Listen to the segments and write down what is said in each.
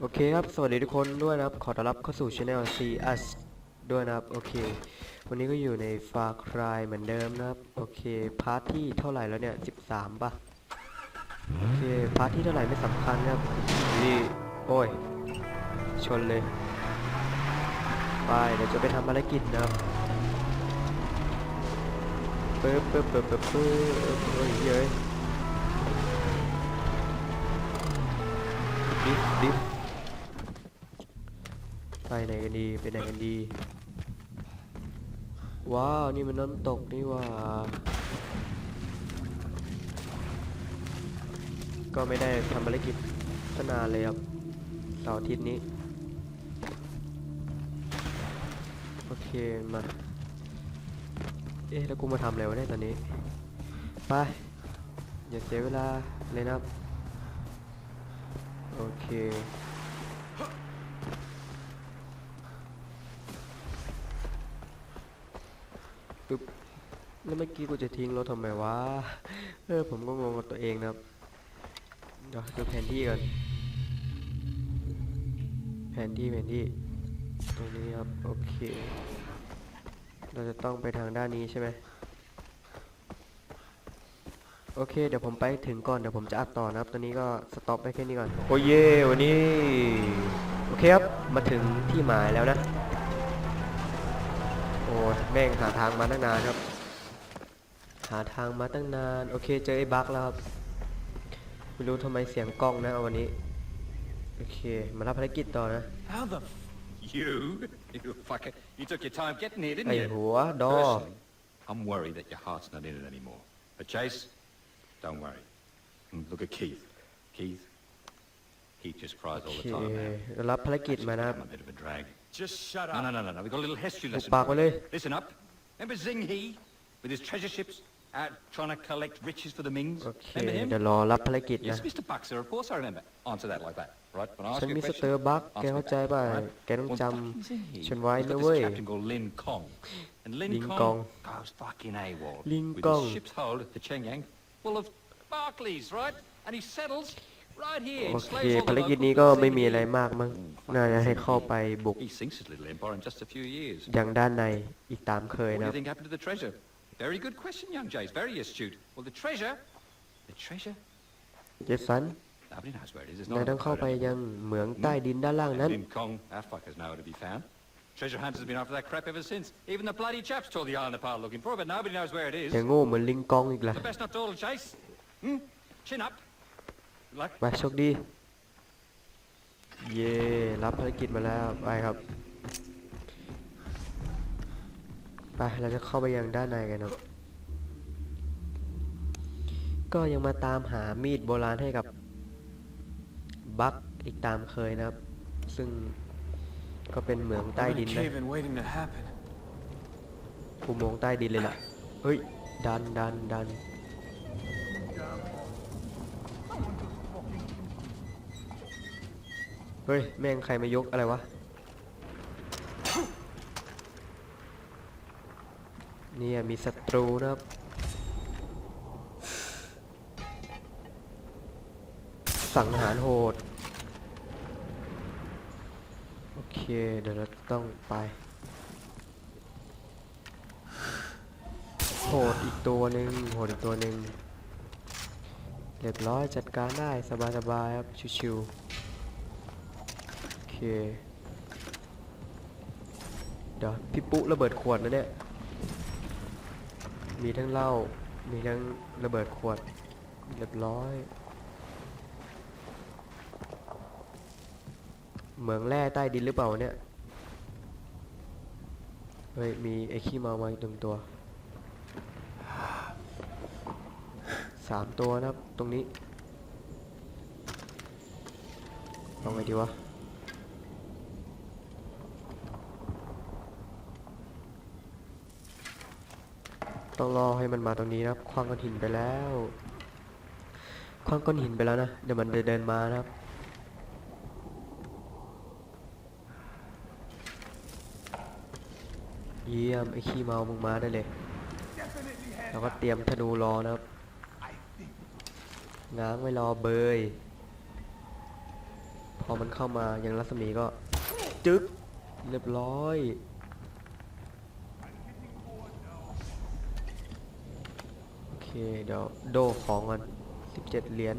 โอเคครับ สวัสดีทุกคนด้วยนะครับ ขอต้อนรับเข้าสู่ช anel C Us ด้วยนะครับ โอเค วันนี้ก็อยู่ใน Far Cry เหมือนเดิมนะครับ โอเค พาร์ทที่เท่าไหร่แล้วเนี่ย 13ป่ะ โอเค พาร์ทที่เท่าไหร่ไม่สำคัญนะครับ นี่ โอ้ย ชนเลย ไป เดี๋ยวจะไปทำภารกิจนะครับปึ๊บปึ๊บปึ๊บปึ๊บปึ๊บเฮ้ยเย้ยดิฟดิฟ ไปไหนกันดีไปไหนกันดี ว้าว นี่มันน้ำตกนี่ว่า ก็ไม่ได้ทำภารกิจตั้งนานเลยครับเสาร์อาทิตย์นี้ โอเค มา เอ๊ะ แล้วกูมาทำอะไรวะเนี่ยตอนนี้ ไป อย่าเสียเวลาเลยนะครับ โอเค ปึ๊บ แล้วเมื่อกี้กูจะทิ้งรถทำไมวะ เออผมก็งงกับตัวเองนะครับ เดี๋ยวดูแผนที่ก่อน แผนที่แผนที่ ตรงนี้ครับ โอเค เราจะต้องไปทางด้านนี้ใช่ไหมโอเค เดี๋ยวผมไปถึงก่อนเดี๋ยวผมจะอัดต่อนะครับ ตอนนี้ก็สต็อปไปแค่นี้ก่อน โอ้เย่วันนี้ โอเคครับ มาถึงที่หมายแล้วนะ โอ้ยแม่งหาทางมาตั้งนานครับ หาทางมาตั้งนาน โอเคเจอไอ้บั๊กแล้วครับ ไม่รู้ทำไมเสียงกล้องนะเอาวันนี้ โอเค มารับภารกิจต่อนะ How the f- You? You fucker. You took your time getting here, ไอ้ didn't you? หัวดอ Personally, I'm worried that your heart's not in it anymore. But Chase, don't worry. Hmm, Look at Keith. Keith, Keith just โอ cries all เค the time, man. รับภารกิจ It's มานะครับ become a bit of a drag. Just shut No, up. no, no, no, no. We've got a little history lesson. bạc for vào you. đi. Listen up. Remember Zing He with his treasure ships out trying to collect riches for the Mings? โอเค Remember him? เดี๋ยวรอรับภารกิจ Yes, นะ Mr. Buxer, of course I remember. Answer that like that, right? When I ask ฉัน you มี a ส question, เตอร์บัค answer แกเข้าใจป่ะ right? แกต้อง Well, จ fucking Zing He. ำฉันไว้ He's นะ got เว้ย this captain called Lin Kong. And Lin, Lin Kong, Kong. goes fucking AWOL. Lin with Kong. his ship's hold at the Chengyang full of Barclays, right? And he settles right here. โอ enslaves เค all the ภารกิจ locals นี้ก็ with ไม่มี Zing อะไร He. มากมั้ง Ooh, น่าจะ fucking ให้ Zing เข้า He. ไปบุก He sinks his little empire in just a few years. ยังด้านในอีกตามเคย What do นะค you รับ think happened to the treasure? Very good question, young Jays. Very astute. Well, the treasure, the treasure, เจสัน nobody knows where it is. It's นาย not ต้ on อง the เข้า boat ไป anymore. ยังเหมืองใต้ดินด้านล่างนั้น Lim Kong, our fuckers know where to be found. Treasure hunters have been after that crap ever since. Even the bloody chaps tore the island apart looking for it, but nobody knows where it is. อย่าโง่เหมือนลิงกองอีกล่ะ The best not total chase. Hmm? Chin up. Good luck. ไปโชคดี เย่รับภารกิจมาแล้ว ไปครับ ไปเราจะเข้าไปยังด้านในกันครับก็ยังมาตามหามีดโบราณให้กับบัคอีกตามเคยนะครับ ซึ่งก็เป็นเหมืองใต้ดินนะ cave in waiting to happen. อุโมงใต้ดินเลยล่ะ เฮ้ย ดันดันดันเฮ้ย แม่งใครมายกอะไรวะ เนี่ยมีศัตรูนะครับสังหารโหด โอเคเดี๋ยวเราต้องไป โหดอีกตัวหนึ่งโหดอีกตัวหนึ่งเรียบร้อยจัดการได้สบายๆครับชิวๆโอเค เดี๋ยวพี่ปุ๊ระเบิดขวดนะเนี่ย มีทั้งเหล้า มีทั้งระเบิดขวด เรียบร้อย เหมืองแร่ใต้ดินหรือเปล่าเนี่ย เฮ้ย มีไอ้ขี้เมามาอีกหนึ่งตัว สามตัวนะครับ ตรงนี้เอาไงดีวะ ต้องรอให้มันมาตรงนี้นะครับคว้างก้อนหินไปแล้วคว้างก้อนหินไปแล้วนะ เดี๋ยวมันจะเดินมานะครับ เยี่ยมไอ้ขี้เมามึงมาได้เลยแล้วก็เตรียมธนูรอนะครับ ง้างไว้รอเบยพพอมันเข้ามาย่างรัศมีก็ จึ๊กเรียบร้อย โอ เคเดี๋ยวโดของก่อน17เหรียญ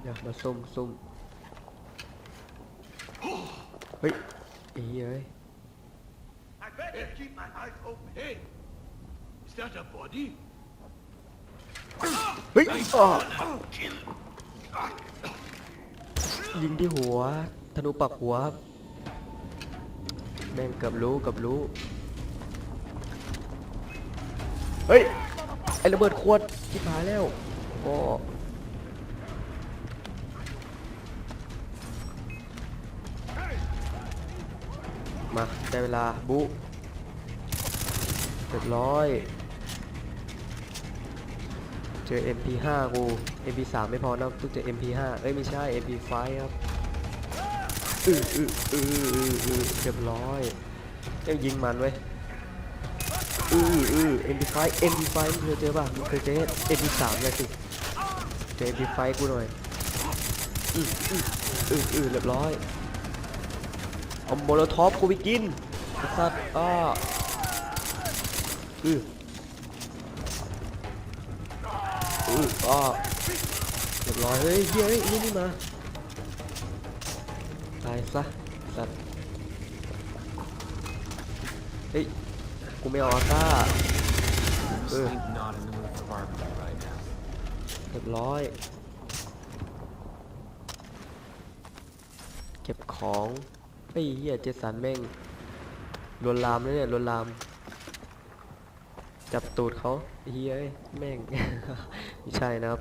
เดี๋ยวมาซุ่มซุ่มเฮ้ยไอ้เหี้ยเอ้ย I better keep my eyes open. Hey, is that a body? เฮ้ยอ้อยิงที่หัว ธนูปักหัวครับแม่งเกือบรู้เกือบรู้ เฮ้ย ไอระเบิดขวดชิบหายแล้วโอ้มาได้เวลาบุเรียบร้อย เจอ MP5 กู MP3 ไม่พอนะต้องเจอ MP5 เอ้ยไม่ใช่ MP5 ครับอืออืออืออืออือเรียบร้อยเอ้ยยิงมันเว้ย อืออือ MP5 MP5 มึงเคยเจอป่ะมึงเคยเจอ MP3 เลยสิเจอ MP5 กูหน่อยอืออืออืออือเรียบร้อยเอาโมโลท็อปกูไปกินสัตว์อ้าอืออืออ้อเรียบร้อยเฮ้ยเฮ้ยเฮ้ยนี่นี่มาตายซะสัตว์เฮ้ย กูไม่เอาอาก้าเออเรียบร้อย เก็บของไอ้เหี้ยเจสันแม่งลวนลามเลยเนี่ยลวนลาม จับตูดเขาเฮ้ยแม่ง ไม่ใช่นะครับ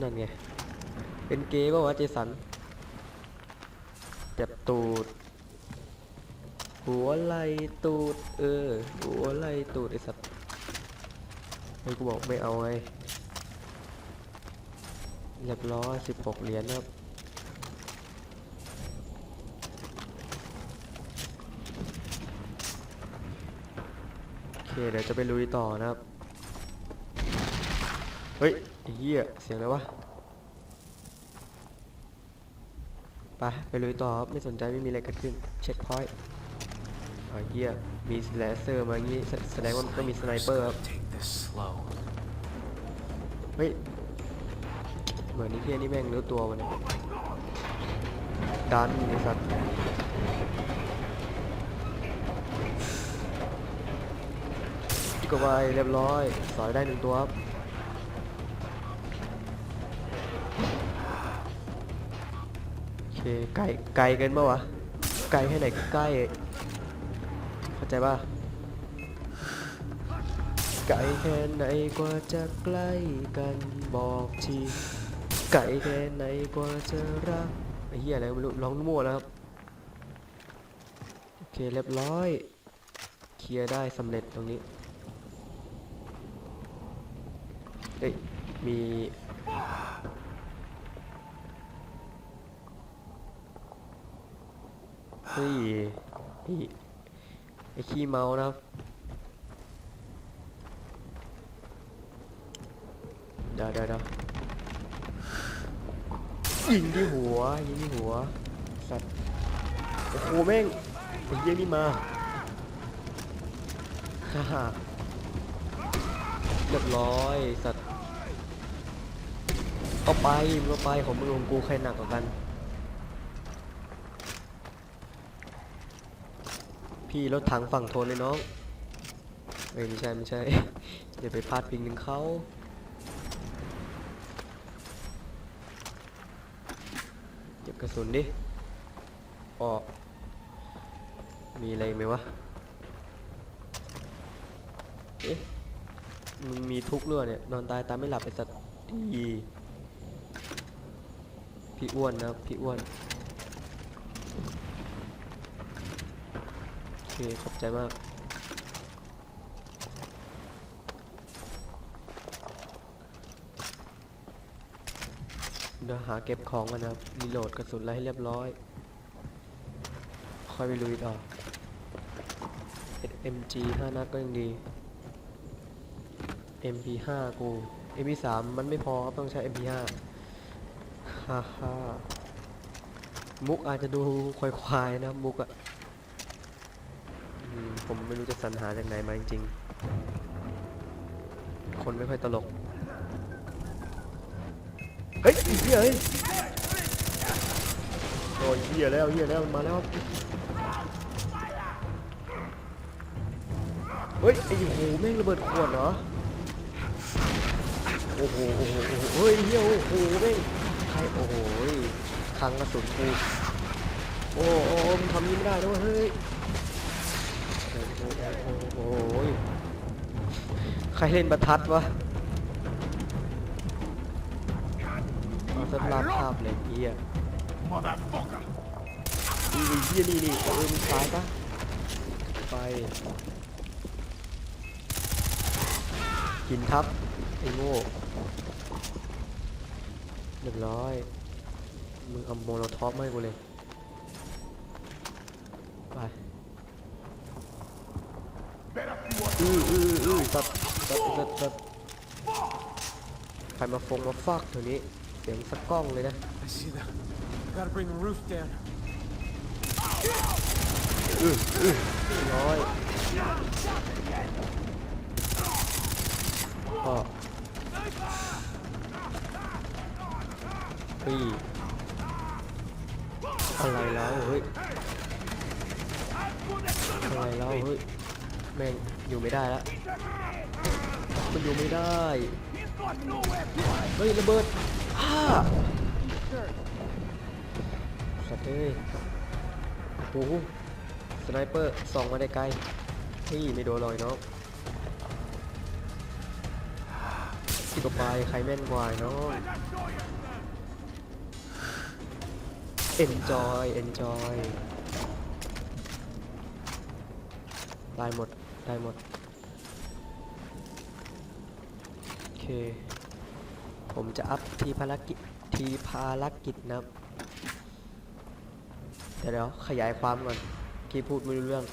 นั่นไง เป็นเกย์ป่าวะเจสัน จับตูด หัวไหลตูด เออ หัวไหลตูดไอสัตว์ไอ้กูบอกไม่เอาไงเรียบร้อยสิบหกเหรียญครับโอเคเดี๋ยวจะไปลุยต่อนะครับ เฮ้ยเหี้ยเสียงอะไรวะไปไปลุยต่อครับไม่สนใจไม่มีอะไรเกิดขึ้น เช็คพอยต์ อ้เหี้ยมีแลเซอร์มาอย่างงี้แสดงว่ามันต้องมีสไนเปอร์ครับเฮ้ยเหมือนนี่เฮียนี่แม่งรู้ตัวมันยดันไอ้สัตว์ที่ก็ไปเรียบร้อย สอยได้หนึ่งตัวครับโอเคไกลไกลกินปะวะไกลแค่ไหนใกล้ จป่ะไกลแค่ไหนกว่าจะใกล้กันบอกทีไกลแค่ไหนกว่าจะรักไอ้เหี้ยอะไรไม่รู้ร้องมั่วแล้วครับโอเคเรียบร้อยเคลียร์ได้สำเร็จตรงนี้เอ้ยมีเฮ้ย ไอ้ขี้เมานะครับ เดี๋ยวเดี๋ยวเดี๋ยวยิงที่หัว ยิงที่หัว สัตว์ โอ้โหแม่งไอ้เยี่ยนี่มา ฮ่าฮ่าเรียบร้อย สัตว์เอาไปมึงเอาไปของมึงของกูใครหนักกว่ากัน พี่รถถังฝั่งทนเลยน้องเอ้ยไม่ใช่ไม่ใช่อย่าไปพลาดพิงถึงเขาเก็บกระสุนดิออกมีอะไรไหมวะ เอ๊ะมึงมีทุกข์เรื่องเนี่ย นอนตายตาไม่หลับไอ้สัตว์ดีพี่อ้วนนะพี่อ้วน โอ เคขอบใจมากเดี๋ยวหาเก็บของกันนะครับรีโหลดกระสุนอะไรให้เรียบร้อย ค่อยไปลุยต่อ MG 5นัดก็ยังดี MP5 กู MP3 มันไม่พอครับต้องใช้ MP5 ฮ่าฮ่ามุกอาจจะดูควายๆนะมุกอะ ผมไม่รู้จะสรรหาจากไหนมาจริงๆ คนไม่ค่อยตลก เฮ้ยเหี้ยเฮ้ยโอ้ยเหี้ยแล้วเหี้ยแล้วมันมาแล้ว เฮ้ย ไอ้โหแม่งระเบิดขวดเหรอ โอ้โห โอ้โหเฮ้ยเฮียโอ้โหแม่งใครโอ้โหคังกระสุนกูโอ้โอ้มันทำนี้ไม่ได้ด้วยเฮ้ย โอ้โหโอ้โหโอ้โหใครเล่นประทัดวะเอาสักลาดภาพเลยเฮีย Motherfucker! นี่นี่เฮียนี่นี่เออมึงตายปะไปกินทับไอ้โง่เรียบร้อย มึงเอาโมโลท็อปมาให้กูเลย ไป Better see what อืออืออือตัดตัดตัดตัดใครมาฟงมาฟักแถวนี้เสียงสักกล้องเลยนะ I see them. Gotta bring the roof down. ร้อยก็เฮ้ยอะไรแล้วเฮ้ยอะไรแล้วเฮ้ยแม่ง อยู่ไม่ได้แล้วมันอยู่ไม่ได้ เฮ้ยระเบิดฮ่าสัตว์เอ้ยโอ้โหสไนเปอร์ส่องมาได้ไกลเฮ้ยไม่โดนหรอกไอ้น้องที่ต่อไปใครแม่นกว่าไอ้น้อง enjoy enjoy ได้หมด ได้หมด โอเค ผมจะอัพทีภารกิจทีภารกิจนะครับ เดี๋ยวเดี๋ยวขยายความก่อนที่พูดไม่รู้เรื่อง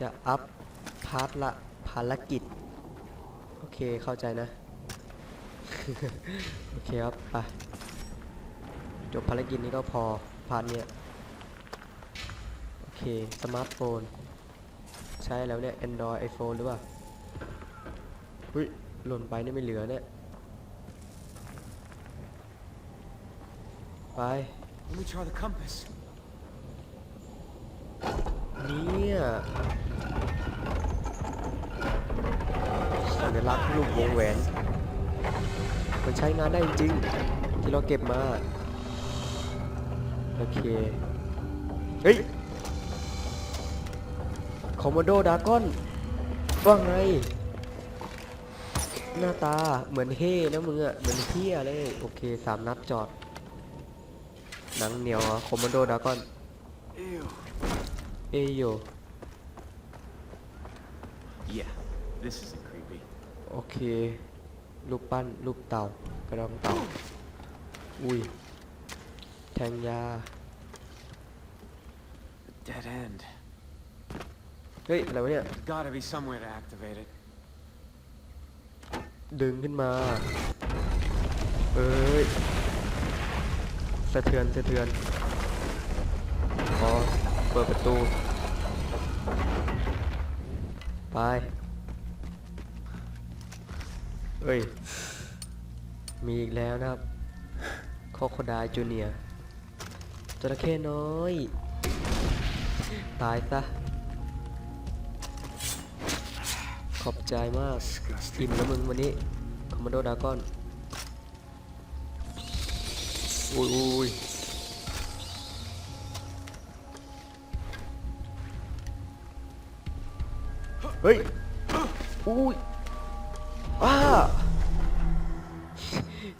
จะอัพพาร์ทละภารกิจ โอเคเข้าใจนะ โอเคครับ ไป จบภารกิจนี้ก็พอพาร์ทเนี้ยโอเค สมาร์ทโฟน ใช้แล้วเนี่ย Android iPhone หรือเปล่าเฮ้ยหล่นไปนี่ไม่เหลือเนี่ย ไป Let me try the compass. เนี่ยสัญลักษณ์รูปวงแหวน มันใช้งานได้จริงๆที่เราเก็บมา โอเค เฮ้ย คอมโมโดดากอนว่าไง หน้าตาเหมือนเฮ่นะมึงอะเหมือนเฮียเลย โอเคสามนัดจอด หนังเหนียวอะคอมโมโดดากอน Ew. เอโย Yeah, this isn't creepy. โอเค รูปปั้น รูปเต่ากระดองเต่า อุ้ย แทงยา Dead end. เฮ้ย อะไรวะเนี่ย There's gotta be some way to activate it. ดึงขึ้นมา เอ้ย สะเทือน สะเทือนพอเปิดประตู ไป เอ้ย มีอีกแล้วนะครับคอโคดายจูเนียจระเข้น้อย ตายซะ ขอบใจมากอิ่มแล้วมึงวันนี้คอมมานโดดากอนอุ้ยอุ้ยเฮ้ยอุ้ยอ้า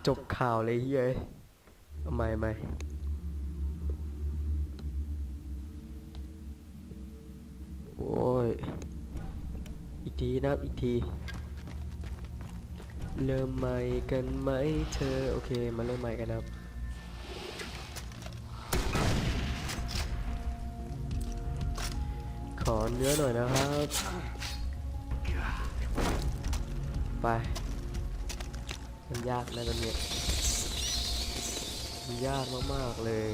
จบข่าวเลยเฮ้ยเอาใหม่ใหม่โอ้ยอีก ทีนะครับอีกที เริ่มใหม่กันไหมเธอโอเคมาเริ่มใหม่กันนะครับขอเนื้อหน่อยนะครับ ไปมันยากนะตอนเนี้ยมันยากมากๆเลย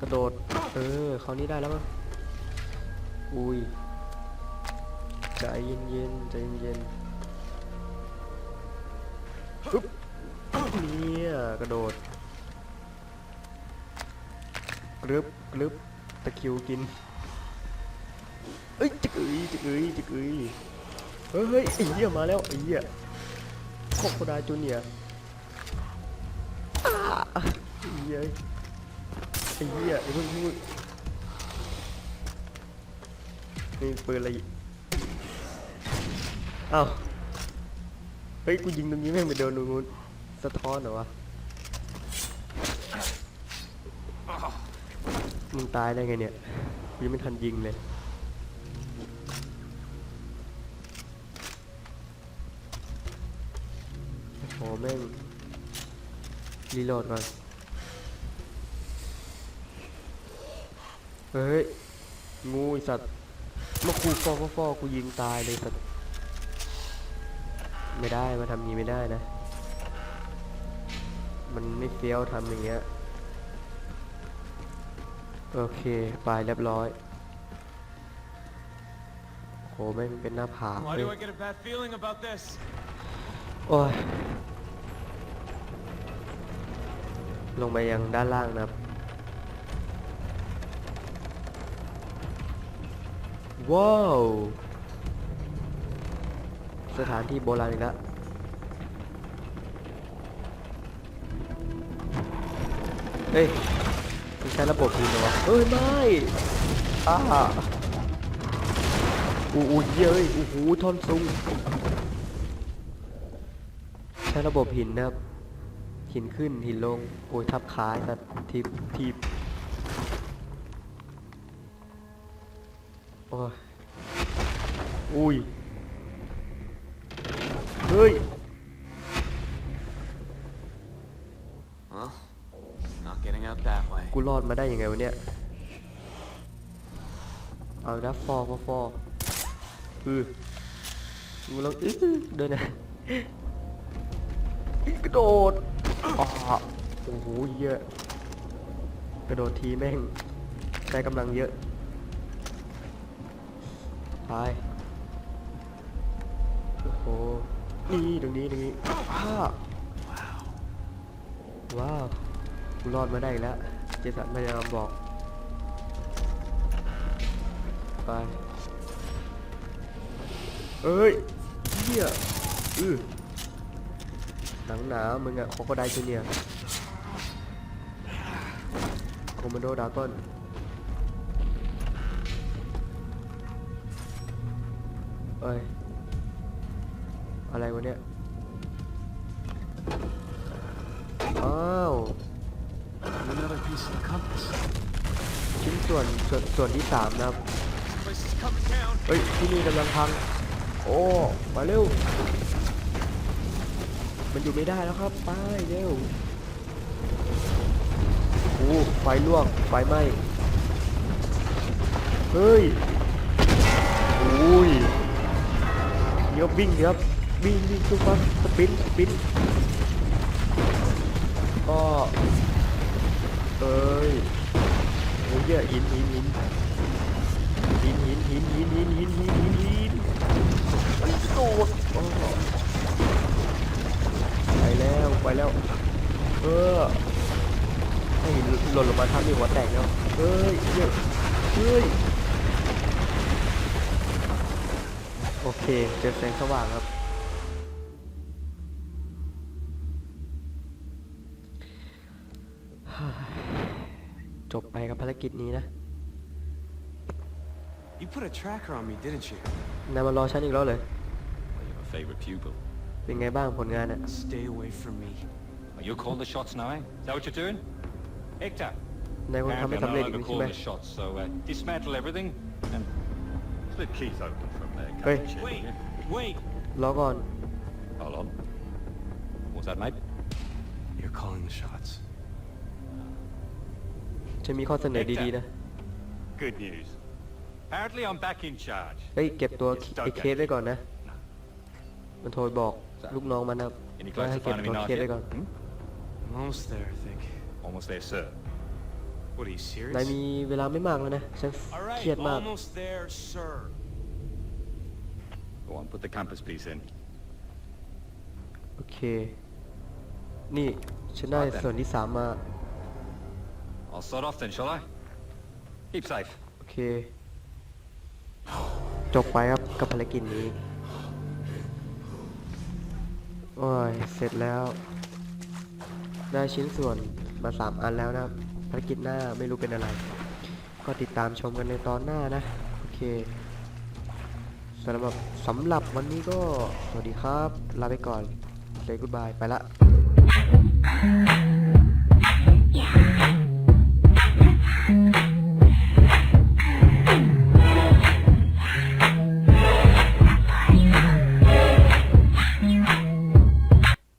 กระโดด เออคราวนี้ได้แล้วมั้งอุ้ย ใจเย็นๆใจเย็นๆปึ๊บเนี่ยกระโดดกรึบกรึบตะคิวกินเอ้ยจิกเอ้ยจิกเอ้ยจิกเอ้ยเฮ้ยเฮ้ยไอ้เหี้ยมาแล้วไอ้เหี้ยโคโคดาจูเนียอ้าไอ้เหี้ยไอ้เหี้ยไอ้พิ่งพูดนี่ปืนอะไร อ้าวเฮ้ยกูยิงตรงนี้แม่งไปโดนตรงนู้นสะท้อนเหรอวะมึงตายได้ไงเนี่ยกูยังไม่ทันยิงเลยโอ้โหแม่งรีโหลดก่อนเฮ้ยงูสัตว์มื่อกูฟอฟอฟอกูยิงตายเลยสัตว์ ไม่ได้มาทำงี้ไม่ได้นะ มันไม่เฟี้ยวทำอย่างเงี้ย โอเค ไปเรียบร้อยโหแม่งเป็นหน้าผา Why เว้ย do I get a bad feeling about this? โอ้ย ลงไปยังด้านล่างนะครับว้าว สถานที่โบราณอีกแล้ว เฮ้ยมันใช้ระบบดีเหรอวะเฮ้ยไม่อ้าอู้อู้เย้ยโอ้โหทอนซุงใช้ระบบหินนะครับหินขึ้นหินลงโอ้ยทับขาสัตว์ทีบทีบโอ้ยอุ้ยเฮ้ย กูรอดมาได้ยังไงวะเนี่ย เอาดับฟอร์ฟอร์ฟอร์อือกูลองอื้อเดินนะกระโดดอ๋อโอ้โหเยอะ กระโดดทีแม่งใช้กำลังเยอะไปโอ้โหนี่ตรงนี้ตรงนี้อ้าวว้าวกูรอดมาได้แล้ว จสันพยายามาบอก ไป เอ้ยเหี้ยอือหนังหนามึงอะโคโคไดจูเนียโคมานโดดากอนเอ้ย อะไรวะเนี่ย วนส่วนส่วนที่สามนะครับ Place is coming down. เฮ้ย ที่นี่กำลังพัง โอ้ มาเร็ว มันอยู่ไม่ได้แล้วครับ ไปเร็วโอ้ไฟลวก ไฟไหม้ เฮ้ยโอ้ยเดี๋ยววิ่งครับ วิ่งวิ่งทุกคนสปรินต์สปรินต์ก็เอ้ยโอ้ยเยอะหินหินหินหินหินหินหินหินหินหินหินหินมันกระโดดโอ้ไปแล้วไปแล้ว เออให้หินหล่นลงมาทำให้หัวแตกแล้วเฮ้ยเฮ้ยเฮ้ยโอเคเจอแสงสว่างครับ จบไปกับภารกิจนี้นะ You put a tracker on me, didn't you? นายมารอฉันอีกแล้วเลย Well, you're my favorite pupil. เป็นไงบ้างผลงานอะ Stay away from me. Well, you call the shots now, eh? Is that what you're doing? Hector. นายคงทำ Apparently ไม่ I'm สำเร็จ not อีก over ใช่ไหม calling the shots, so uh, dismantle everything and split Keith open from there. Hey. can't you? Wait, wait. รอก่อน Hold on. What's that, mate? You're calling the shots. จะมีข้อเสนอดีๆนะ Good news. Apparently I'm back in charge. เฮ้ยเก็บตัวไอเคสไว้ก่อนนะ มันโทรบอกลูกน้องมันนะครับ Any ว่า close ให้ to เก็บ finding ตัว me เคส knife ไว้ yet? ก่อน Hmm? I'm almost there, I think. Almost there, sir. What, are you serious? นายมีเวลาไม่มากแล้วนะ ฉัน All เครีย right, ดมาก almost there, sir. Go on, put the compass piece in. โอเค นี่ ฉันได้ Right then. ส่วนที่สามมา I'll start off then, shall I? Keep safe. โอเค จบไปครับกับภารกิจนี้ โอ้ย เสร็จแล้ว ได้ชิ้นส่วนมาสามอันแล้วนะครับภารกิจหน้าไม่รู้เป็นอะไร ก็ติดตามชมกันในตอนหน้านะ โอเคสำหรับสำหรับวันนี้ก็สวัสดีครับ ลาไปก่อน say goodbye ไปละ